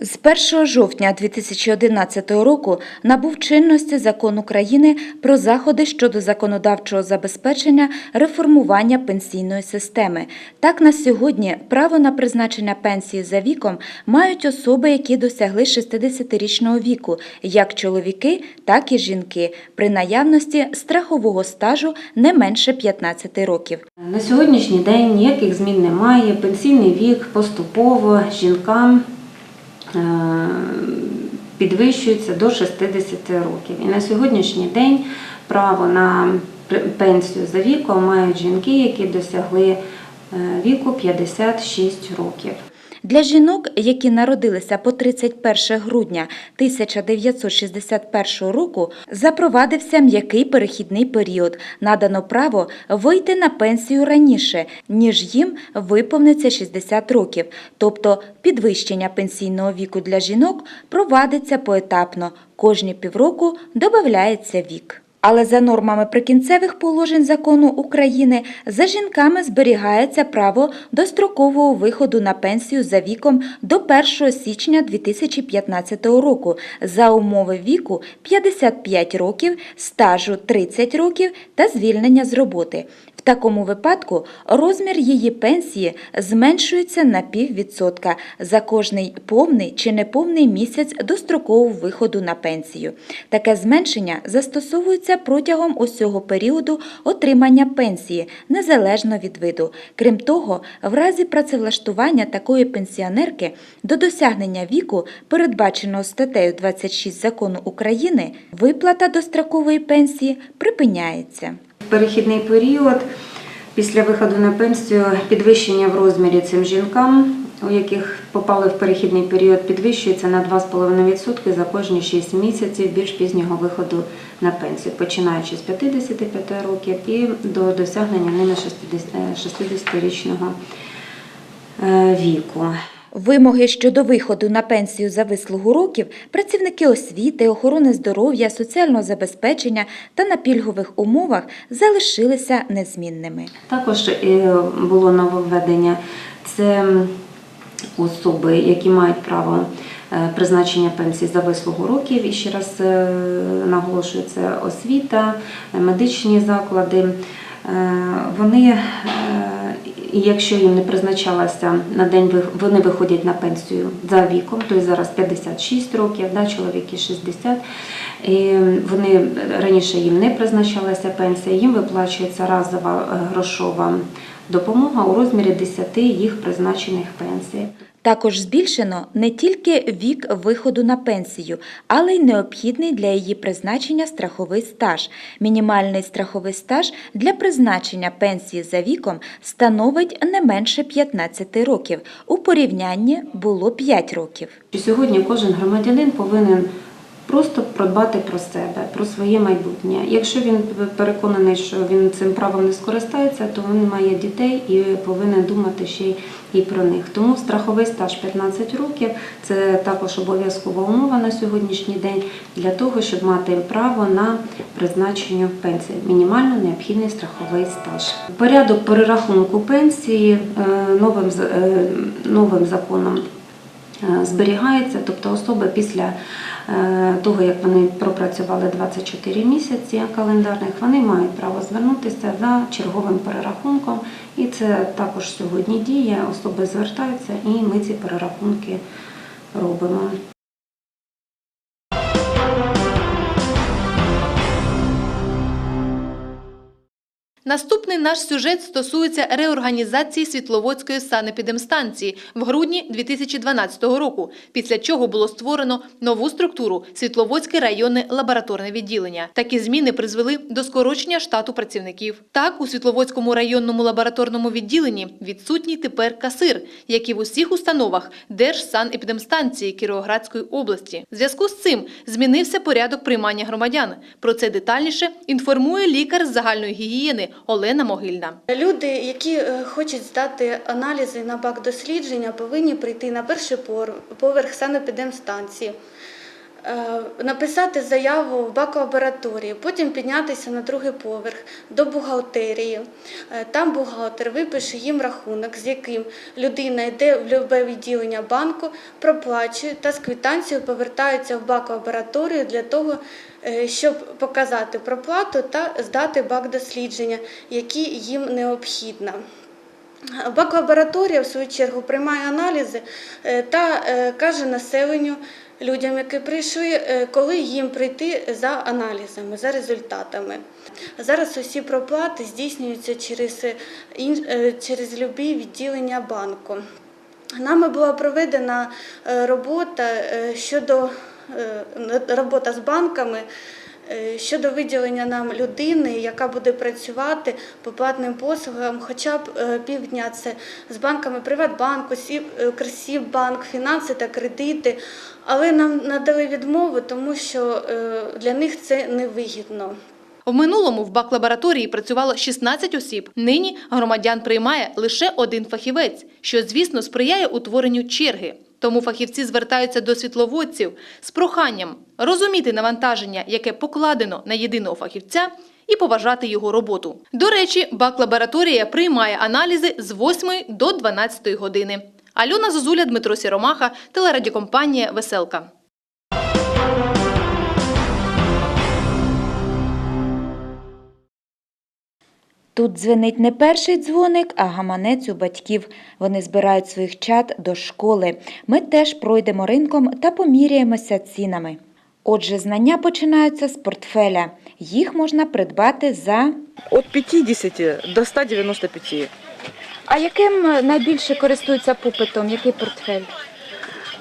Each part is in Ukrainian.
1 жовтня 2011 року набув чинності закон України про заходи щодо законодавчого забезпечення реформування пенсійної системи. Так, на сьогодні право на призначення пенсії за віком мають особи, які досягли 60-річного віку, як чоловіки, так і жінки, при наявності страхового стажу не менше 15 років. На сьогоднішній день ніяких змін немає. Пенсійний вік поступово жінкам підвищується до 60 років. І на сьогоднішній день право на пенсію за віком мають жінки, які досягли е, віку 56 років. Для жінок, які народилися по 31 грудня 1961 року, запровадився м'який перехідний період. Надано право вийти на пенсію раніше, ніж їм виповниться 60 років. Тобто підвищення пенсійного віку для жінок провадиться поетапно. Кожні півроку додається вік. Але за нормами прикінцевих положень закону України за жінками зберігається право дострокового виходу на пенсію за віком до 1 січня 2015 року за умови віку 55 років, стажу 30 років та звільнення з роботи. В такому випадку розмір її пенсії зменшується на піввідсотка за кожний повний чи неповний місяць дострокового виходу на пенсію. Таке зменшення застосовується протягом усього періоду отримання пенсії, незалежно від виду. Крім того, в разі працевлаштування такої пенсіонерки до досягнення віку, передбаченого статтею 26 закону України, виплата дострокової пенсії припиняється. Перехідний період після виходу на пенсію підвищення в розмірі цим жінкам, у яких попали в перехідний період, підвищується на 2,5% за кожні 6 місяців більш пізнього виходу на пенсію, починаючи з 55 років і до досягнення ними 60 60-річного е, віку. Вимоги щодо виходу на пенсію за вислугу років працівники освіти, охорони здоров'я, соціального забезпечення та на пільгових умовах залишилися незмінними. Також е, було нововведення це особи, які мають право е, призначення пенсії за вислугу років. І ще раз е, наголошую, це освіта, медичні заклади. Е, Вони, е, якщо їм не призначалося на день, вони виходять на пенсію за віком, тобто зараз 56 років, да, чоловіки 60. І вони раніше їм не призначалася пенсія, їм виплачується разова е, грошова допомога у розмірі 10 їх призначених пенсій. Також збільшено не тільки вік виходу на пенсію, але й необхідний для її призначення страховий стаж. Мінімальний страховий стаж для призначення пенсії за віком становить не менше 15 років. У порівнянні було 5 років. Сьогодні кожен громадянин повинен просто продбати про себе, про своє майбутнє. Якщо він переконаний, що він цим правом не скористається, то він має дітей і повинен думати ще і про них. Тому страховий стаж 15 років це також обов'язкова умова на сьогоднішній день для того, щоб мати право на призначення пенсії. Мінімально необхідний страховий стаж. Порядок перерахунку пенсії е, новим е, новим законом е, зберігається, тобто особи після того, як вони пропрацювали 24 місяці календарних, вони мають право звернутися за черговим перерахунком. І це також сьогодні діє. Особи звертаються, і ми ці перерахунки робимо. Наступний наш сюжет стосується реорганізації Світловодської санепідемстанції в грудні 2012 року, після чого було створено нову структуру Світловодське районне лабораторне відділення. Такі зміни призвели до скорочення штату працівників. Так, у Світловодському районному лабораторному відділенні відсутній тепер касир, як і в усіх установах Держсанепідемстанції Кіровоградської області. В зв'язку з цим змінився порядок приймання громадян. Про це детальніше інформує лікар з загальної гігієни Олена Могильна. Люди, які е, хочуть здати аналізи на бак дослідження, повинні прийти на перший поверх санепідемстанції. е, написати заяву в бакалабораторії, потім піднятися на другий поверх до бухгалтерії. Е, Там бухгалтер випише їм рахунок, з яким людина йде в любе відділення банку, проплачує та з квитанцією повертається в бакалабораторію для того, щоб показати проплату та здати бак дослідження, які їм необхідно. Бак-лабораторія, в свою чергу, приймає аналізи е, та е, каже населенню, людям, які прийшли, е, коли їм прийти за аналізами, за результатами. Зараз усі проплати здійснюються через, е, е, через любі відділення банку. Нами була проведена е, робота е, щодо е, робота з банками е, щодо виділення нам людини, яка буде працювати по платним послугам, хоча б е, півдня. Це з банками Приватбанку, Сі- е, фінанси та кредити. Але нам надали відмову, тому що е, для них це невигідно. В минулому в бак-лабораторії працювало 16 осіб. Нині громадян приймає лише один фахівець, що, звісно, сприяє утворенню черги. Тому фахівці звертаються до світловодців з проханням розуміти навантаження, яке покладено на єдиного фахівця, і поважати його роботу. До речі, бак-лабораторія приймає аналізи з 8 до 12 години. Альона Зозуля, Дмитро Сіромаха, телерадіокомпанія Веселка. Тут дзвенить не перший дзвоник, а гаманець у батьків. Вони збирають своїх чад до школи. Ми теж пройдемо ринком та поміряємося цінами. Отже, знання починаються з портфеля. Їх можна придбати за. От 50 до 195. А яким найбільше користуються попитом? Який портфель?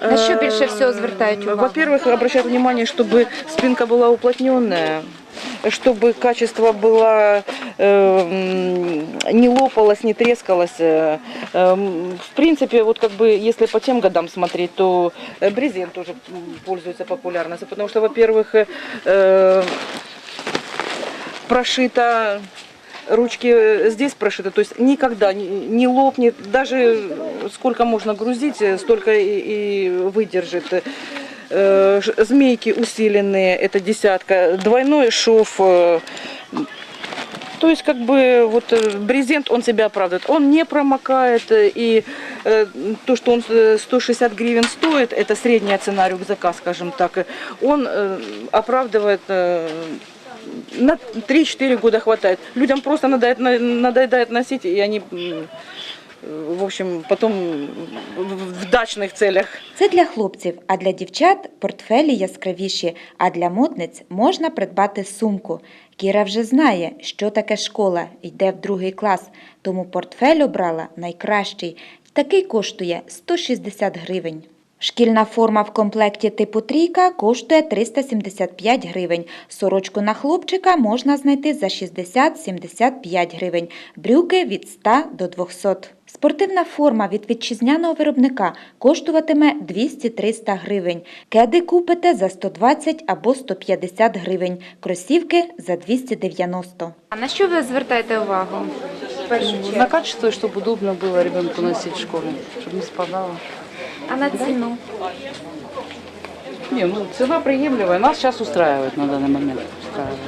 На що більше всього звертають увагу? Во-первых, обращают внимание, чтобы спинка была уплотненная, Чтобы качество было э, не лопалось, не трескалось. Э, м, В принципе, вот как бы, если по тем годам смотреть, то э, брезент тоже пользуется популярностью, потому что, во-первых, э, прошито ручки э, здесь прошиты, то есть никогда не, не лопнет, даже сколько можно грузить, э, столько и, и выдержит. Э, ш- Змейки усиленные, это десятка, двойной шов. э, То есть как бы вот э, брезент, он себя оправдывает. Он не промокает, э, и э, то, что он э, 160 гривен стоит, это средняя цена рюкзака, скажем так, э, он э, оправдывает э, на 3-4 года хватает. Людям просто надоедает, на- надоедает носить, и они, м, в общем, потом в дачних целях Це для хлопців, а для дівчат портфелі яскравіші, а для модниць можна придбати сумку. Кіра вже знає, що таке школа, йде в другий клас, тому портфель обрала найкращий. Такий коштує 160 гривень. Шкільна форма в комплекті типу трійка коштує 375 гривень. Сорочку на хлопчика можна знайти за 60-75 гривень, брюки від 100 до 200. Спортивна форма від вітчизняного виробника коштуватиме 200-300 гривень. Кеди купите за 120 або 150 гривень, кросівки за 290. А на що ви звертаєте увагу? В першу На качество, и чтобы удобно было ребенку носить в школе, чтобы не спадало. А на ціну? Не, ну цена приемлемая. Нас сейчас устраивает на данный момент. Устраивает.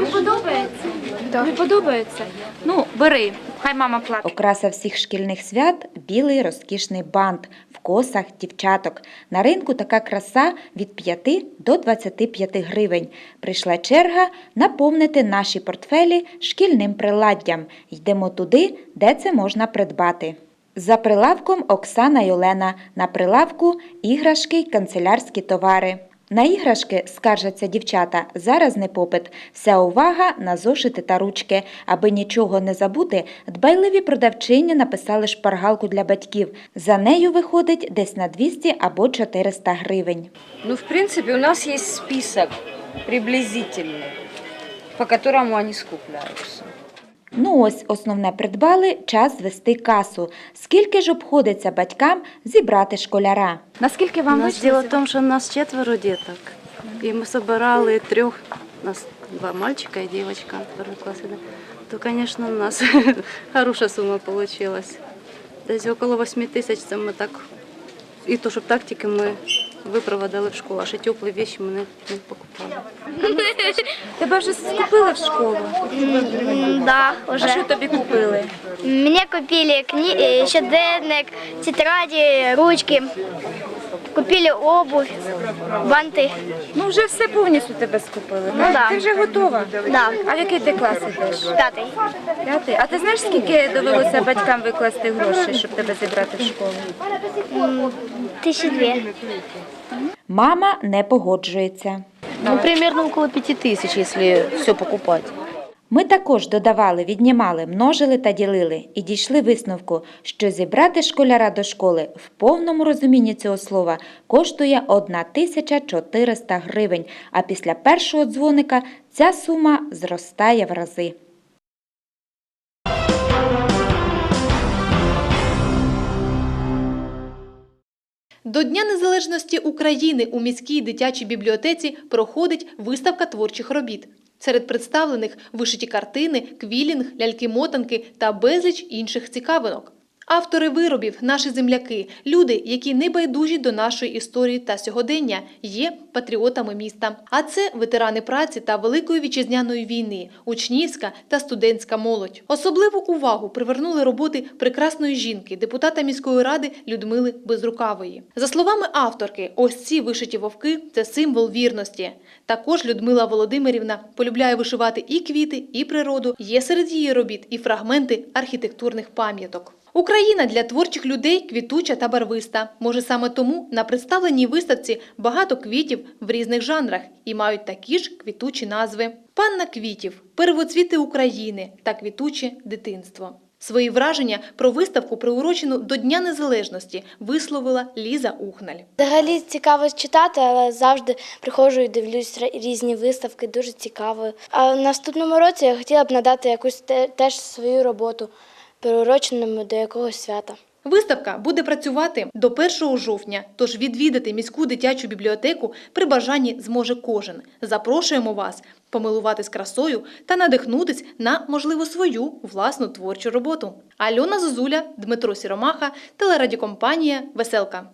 Не подобається? Не подобається? Ну, бери, хай мама платить. Окраса всіх шкільних свят білий розкішний бант в косах дівчаток. На ринку така краса від 5 до 25 гривень. Прийшла черга наповнити наші портфелі шкільним приладдям. Йдемо туди, де це можна придбати. За прилавком Оксана й Олена. На прилавку іграшки й канцелярські товари. На іграшки, скаржаться дівчата, зараз не попит. Вся увага на зошити та ручки. Аби нічого не забути, дбайливі продавчині написали шпаргалку для батьків. За нею виходить десь на 200 або 400 гривень. Ну, в принципе, у нас есть список приблизительный, по которому они скупляются. Ну ось основне придбали, час звести касу. Скільки ж обходиться батькам зібрати школяра? Наскільки У вам нас дело в том, что у нас четверо деток. И мы собирали трех, у нас два мальчика и девочка второй класс, да. То, конечно, у нас хорошая сумма получилась. То есть около 8 тысяч, это мы так, и то, чтобы тактики мы випроводили в школу, а ще теплі речі ми не, не покупали. Тебе вже скупили в школу? Да, А що тобі купили? Мне купили кни... э, щоденник, тетради, ручки. Купили обувь, банти. Ну вже все повністю тебе скупили. Ну да. Ти вже готова? Да. А в який ти клас ідеш? П'ятий. П'ятий. А ти знаєш, скільки довелося батькам викласти грошей, щоб тебе зібрати в школу? Тисячі дві. Мама не погоджується. Ну, примерно около пяти тысяч, если все покупать. Ми також додавали, віднімали, множили та ділили і дійшли висновку, що зібрати школяра до школи в повному розумінні цього слова коштує 1400 гривень, а після першого дзвоника ця сума зростає в рази. До Дня Незалежності України у міській дитячій бібліотеці проходить виставка творчих робіт. Серед представлених вишиті картини, квілінг, ляльки-мотанки та безліч інших цікавинок. Автори виробів, наші земляки, люди, які не байдужі до нашої історії та сьогодення, є патріотами міста. А це ветерани праці та Великої вітчизняної війни, учнівська та студентська молодь. Особливу увагу привернули роботи прекрасної жінки, депутата міської ради Людмили Безрукавої. За словами авторки, ось ці вишиті вовки це символ вірності. Також Людмила Володимирівна полюбляє вишивати і квіти, і природу. Є серед її робіт і фрагменти архітектурних пам'яток. Україна для творчих людей квітуча та барвиста. Може саме тому на представленій виставці багато квітів в різних жанрах і мають такі ж квітучі назви: Панна квітів, первоцвіти України та квітуче дитинство. Свої враження про виставку, приурочену до Дня Незалежності, висловила Ліза Ухналь. Взагалі цікаво читати, але завжди приходжу і дивлюсь різні виставки, дуже цікаво. А в наступному році я хотіла б надати якусь теж свою роботу, приуроченому до якогось свята. Виставка буде працювати до 1 жовтня, тож відвідати міську дитячу бібліотеку при бажанні зможе кожен. Запрошуємо вас помилуватись красою та надихнутись на, можливо, свою власну творчу роботу. Альона Зозуля, Дмитро Сіромаха, телерадіокомпанія Веселка.